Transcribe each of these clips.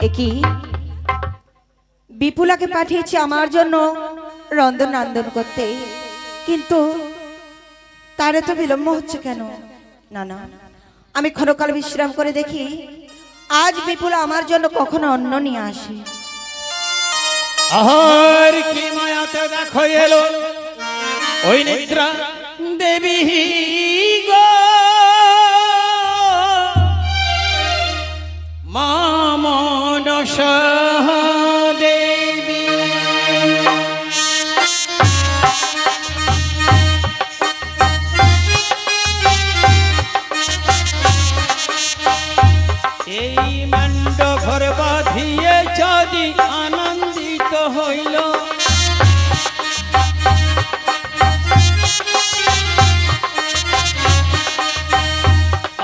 একই বিপুলাকে পাঠিয়েছি আমার জন্য রন্ধন রান্ধন করতে। কিন্তু তার এত বিলম্ব হচ্ছে কেন? না না। আমি ক্ষণকাল বিশ্রাম করে দেখি আজ বিপুলা আমার জন্য কখনো অন্ন নিয়ে আসে। আহার কি মায়াতে দেখো এলো? ওই নিদ্রা দেবী গো। মা দেবী এই মন্ড ঘর বাঁধিয়ে যদি আনন্দিত হইল।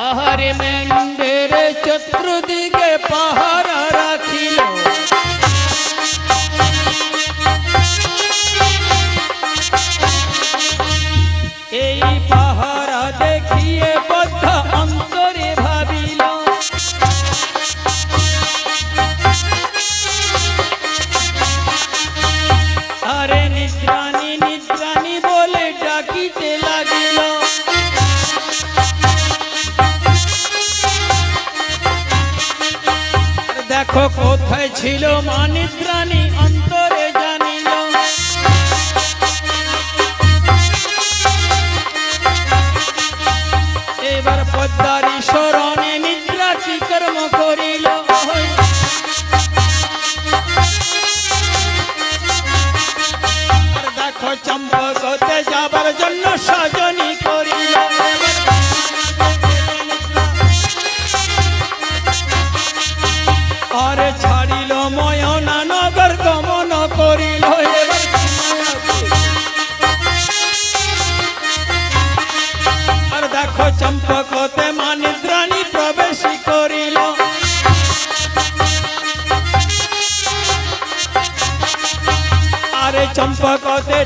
আহারে মেন্ডের চতুর্দিকে পাহারা ছিল মা নিদ্রানি অন্তরে জানিল। এবার পদ্মারি স্মরণে নিদ্রা কি কর্ম করিল? দেখো চম্পকতে যাবার জন্য সজনী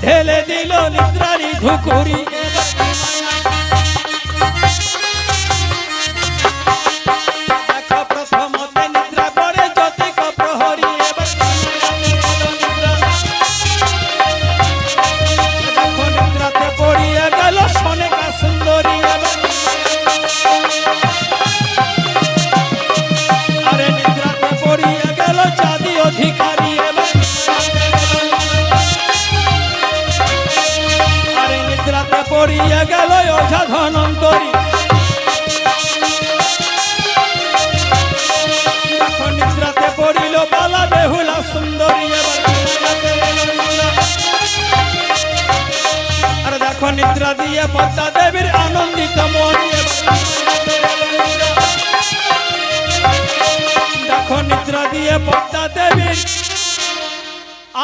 ঢেলে দিল নিদ্রারি ঘুকুরি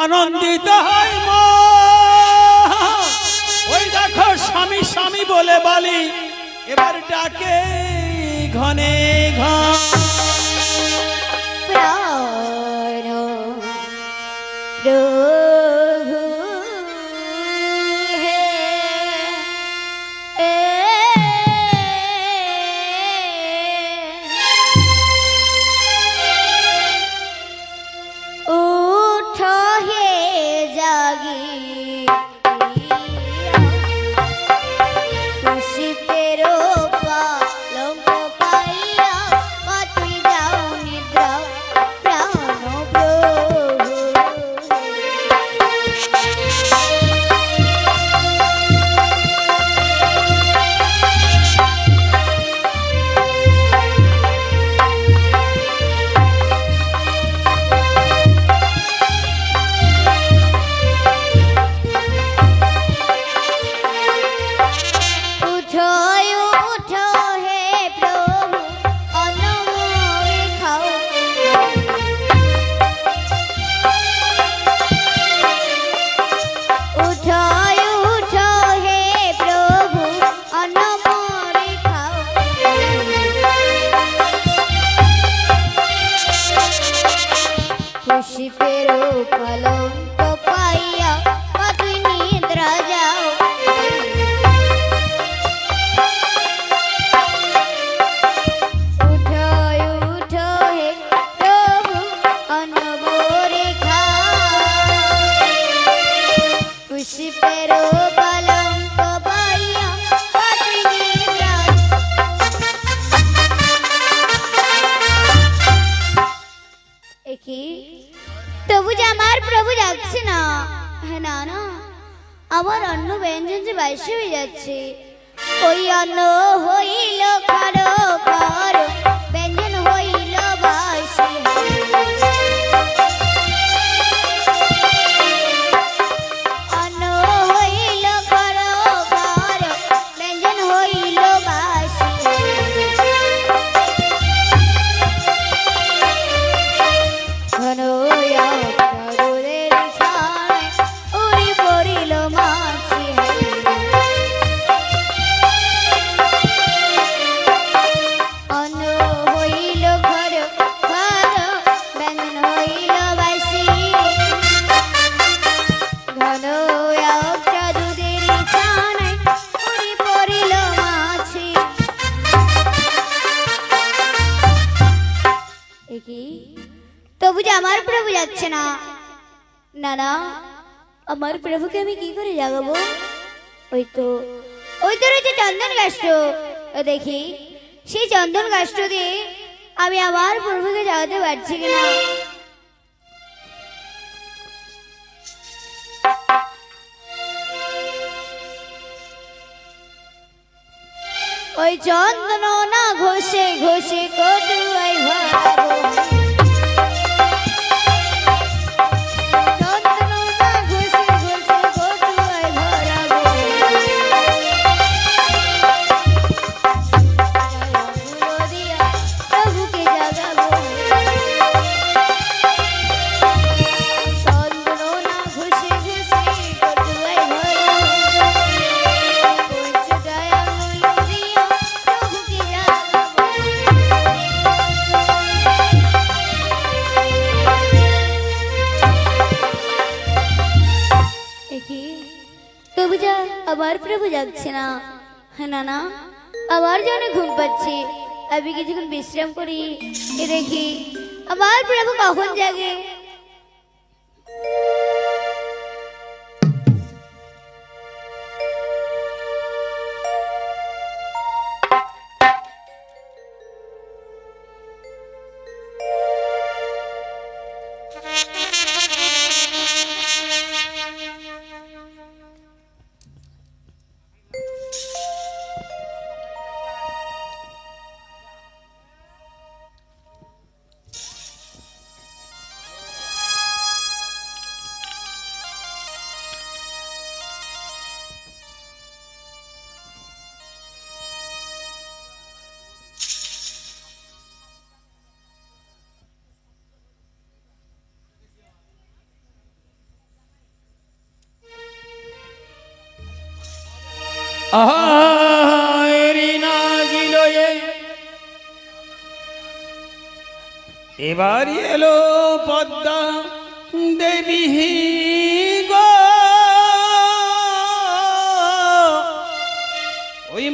আনন্দিত হয়। ওই দেখো স্বামী স্বামী বলে বালি এবার ডাকে ঘনে ঘন হ্যাঁ না না। আমার অন্য ব্যঞ্জন যে বাইশে হয়ে যাচ্ছে ওই অন্ন হইল কারও কারও ব্যঞ্জন হইল না না না আমার প্রভুকে আমি কি করে জাগাবো ওই তো ওই তো রয়েছে চন্দন গাছটা দেখি সেই চন্দন গাছটা দিয়ে আমি আমার প্রভুকে জাগাতে পারছি কিনা ওই চন্দন না ঘষে ঘষে কটুয়াই ভাবো তবু যা আবার প্রভু যাচ্ছে না। হ্যাঁ না না আবার যেন ঘুম পাচ্ছে। আমি কিছুক্ষণ বিশ্রাম করি দেখি আমার প্রভু কখন জাগে। এবার এলো পদ্মা দেবী গো। ওই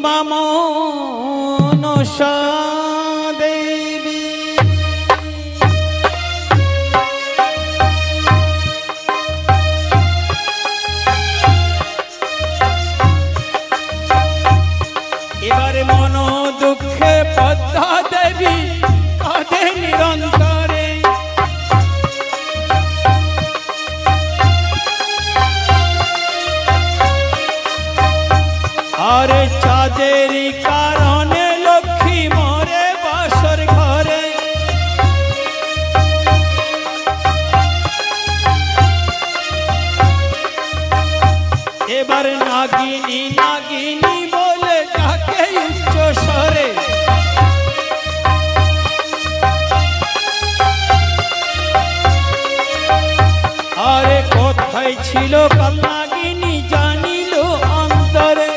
এবার নাগিনী নাগিনী বলে ডাকে উচ্চ স্বরে। আরে কোথায় ছিল কাল নাগিনী জানিল অন্তরে।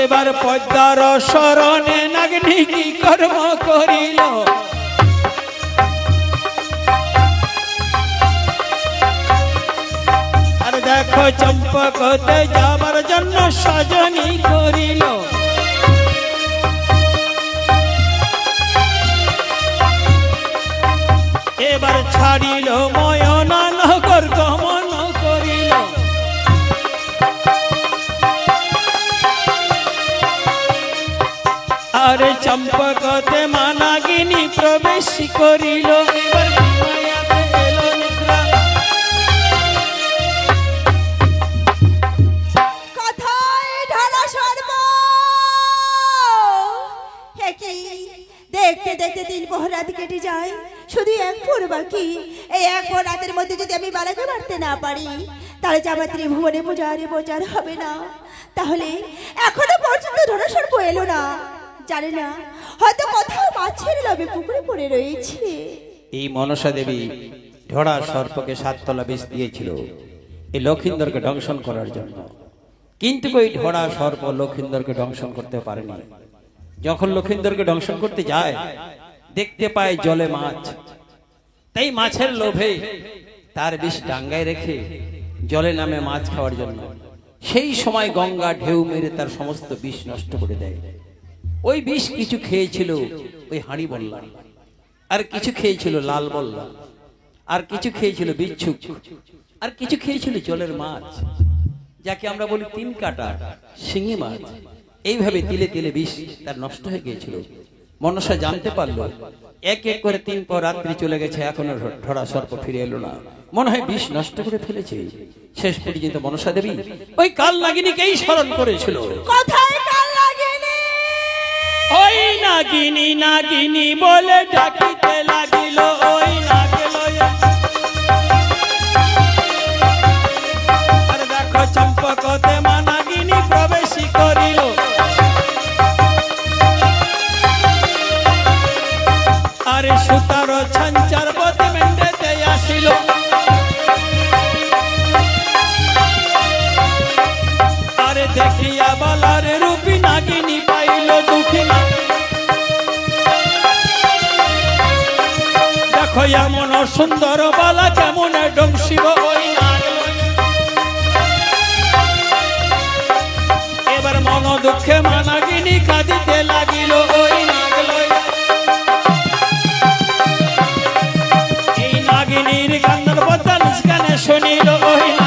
এবার পদ্মার শরণে নাগিনী কি কর্ম করিল? দেখো চম্পকতে যাবার জন্য সজনী করিল। এবার ছাড়িল ময়না নগর গমন করিল। আরে চম্পকতে মানাগিনী প্রবেশ করিল। এবার রাত কেটে যায়। শুধু এক ভোর বাকি। এই এক ভোর রাতের মধ্যে যদি আমি বালাকে মারতে না পারি, তাহলে যে আমার ত্রিভুবনে পূজারে প্রচার হবে না। তাহলে এখনও পর্যন্ত ধরা সর্প এলো না। জানে না, হয়তো কোথাও মাছের লবে পুকুরে পড়ে রয়েছে। এই মনসা দেবী ঢোড়া সর্পকে সাততলা বিষ দিয়েছিল এই লক্ষিন্দরকে দংশন করার জন্য। কিন্তু ওই ঢোড়া সর্প লক্ষিন্দরকে দংশন করতে পারেনি। যখন লক্ষিন্দরকে দংশন করতে যায় দেখতে পায় জলে মাছ। তাই মাছের লোভে তার বিষ ডাঙ্গায় রেখে জলে নামে মাছ খাওয়ার জন্য সেই সময় গঙ্গা ঢেউ মেরে তার সমস্ত বিষ নষ্ট করে দেয়। ওই বিষ কিছু খেয়েছিল ওই হাঁড়ি বললাম আর কিছু খেয়েছিল লাল বল্লা, আর কিছু খেয়েছিল বিচ্ছুক, আর কিছু খেয়েছিল জলের মাছ, যাকে আমরা বলি তিন কাটা শিঙি মাছ। এইভাবে তিলে তিলে বিষ তার নষ্ট হয়ে গিয়েছিল। মনসা জানতে পারল। এক এক করে তিন পর রাত্রি চলে গেছে এখনও ধরা সর্প ফিরে এলো না। মনে হয় বিষ নষ্ট করে ফেলেছে। শেষ পর্যন্ত মনসা দেবী ওই কাল নাগিনীকেই স্মরণ করেছিল। কোথায় কাল নাগিনী? ওই নাগিনী নাগিনী বলে ডাকিতে লাগিল। ওই সুন্দর বালা কেমন ডংশিব ওই এবার মন দুঃখে মানাগিনী কাঁদিতে লাগিল ওই এই নাগিনীর কান্দন বদল গানে শুনিল ওই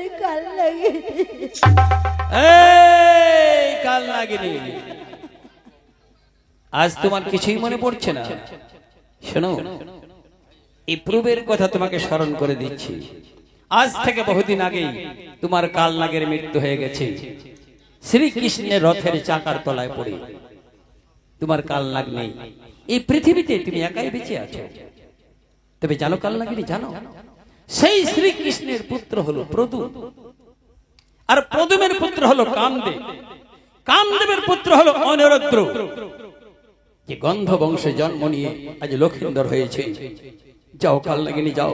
করে কাল লাগে এই, কাল নাগিনী। আজ তোমার কিছুই মনে পড়ছে না। শোনো, এই পূর্বের কথা তোমাকে স্মরণ করে দিচ্ছি। আজ থেকে বহুদিন আগে তোমার কাল নাগের মৃত্যু হয়ে গেছে। শ্রীকৃষ্ণের রথের চাকার তলায় পড়ে। তোমার কাল নাগ নেই। এই পৃথিবীতে তুমি একাই বেঁচে আছো। তবে জানো কাল নাগিনী, জানো? সেই শ্রীকৃষ্ণের পুত্র হলো প্রদু। আর প্রদুমের পুত্র হলো কামদেব। কামদেবের পুত্র হলো অনিরুদ্র। যে গন্ধ বংশে জন্ম নিয়ে আজ লক্ষিন্দর হয়েছে। যাও কাল লাগিনি যাও।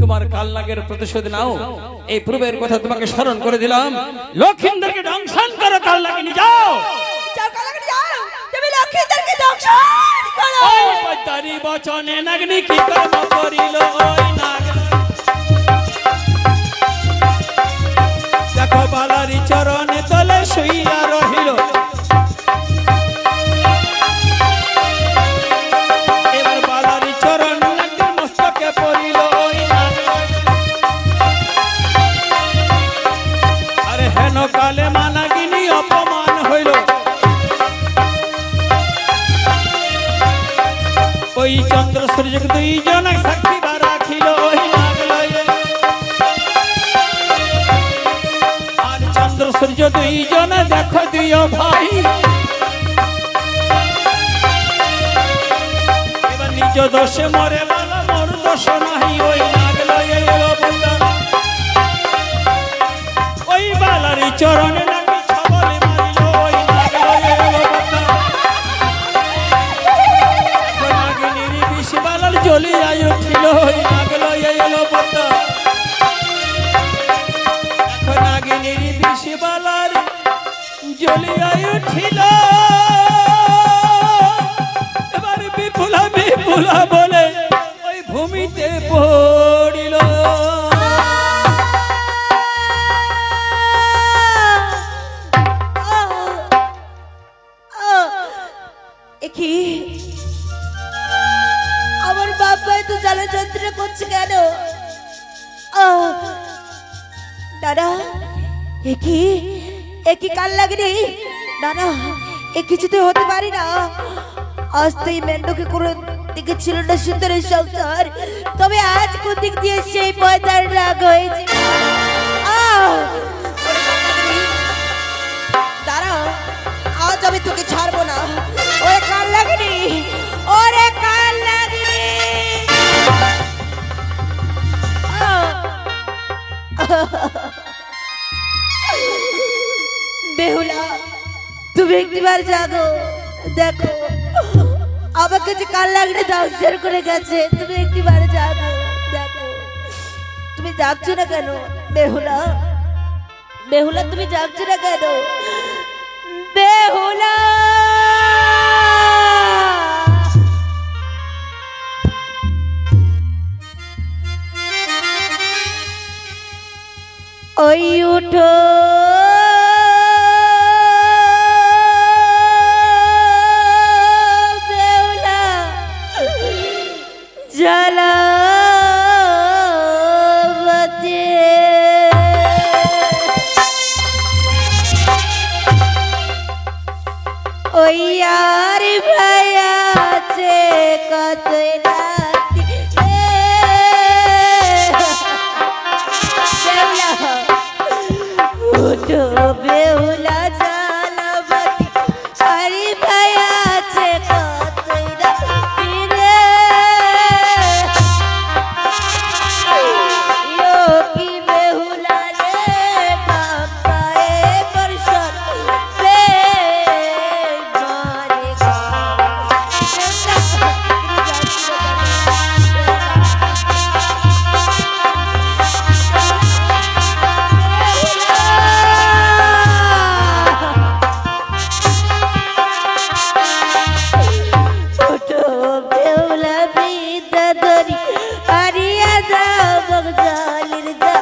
তোমার কাল লাগের প্রতিশোধ নাও। এই পূর্বের কথা তোমাকে স্মরণ করে দিলাম। লক্ষিন্দরকে দংশন করো কাল লাগিনি যাও। যাও কাল লাগে যাও। তুমি লক্ষ্মীদেরকে দংশন করো। ওই পদ্মারি বচনে নাগনি কি কর্ম করিল? ওই নাগ বালারি চরণে তলে শুইয়া রহিল। এবার বালারি চরণ হেন কালে মানাগিনী অপমান হইল। ওই চন্দ্র সূর্য দুইজন সাক্ষী সূর্য দুইজন, দেখো দিও ভাই। এবার নিজ দোষে মরে বলা মোর দোষ নাহি, ওই নাগ লয়ে এলো বন্ধা ওই বালারি চরণে নাকি ছবলে মারিল, ওই নাগ এখন আগে নির্বিষে বালার জ্বলিয়ায় উঠিল। এবার বিপুলা বিপুলা বলে ওই ভূমিতে পড়িল। আমার তো করছে কেন! দাদা। একি একি কাল লাগেনি। দাদা এ কিছুতে হতে পারি না। আজ তো এই মেন্ডকে কোনো দিকে ছিল না সুন্দরের সংসার। তবে আজ কোন দিক দিয়ে সেই পয়দার রাগ হয়েছে। আহ! ওরে কাল লাগেনি। দাঁড়া, আজ আমি তোকে ছাড়বো না। ওরে কাল লাগেনি, ওরে কাল লাগেনি। বেহুলা তুমি একটিবার জাগো দেখো, আমাকে যে কাল লাগলে ধ্বংসের করে গেছে, তুমি একটিবার জাগো দেখো, তুমি জাগছো না কেন বেহুলা বেহুলা তুমি জাগছো না কেন? বেহুলা ওই উঠো। উঠো হারিয়ে যাও জলের জল।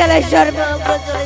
বিষে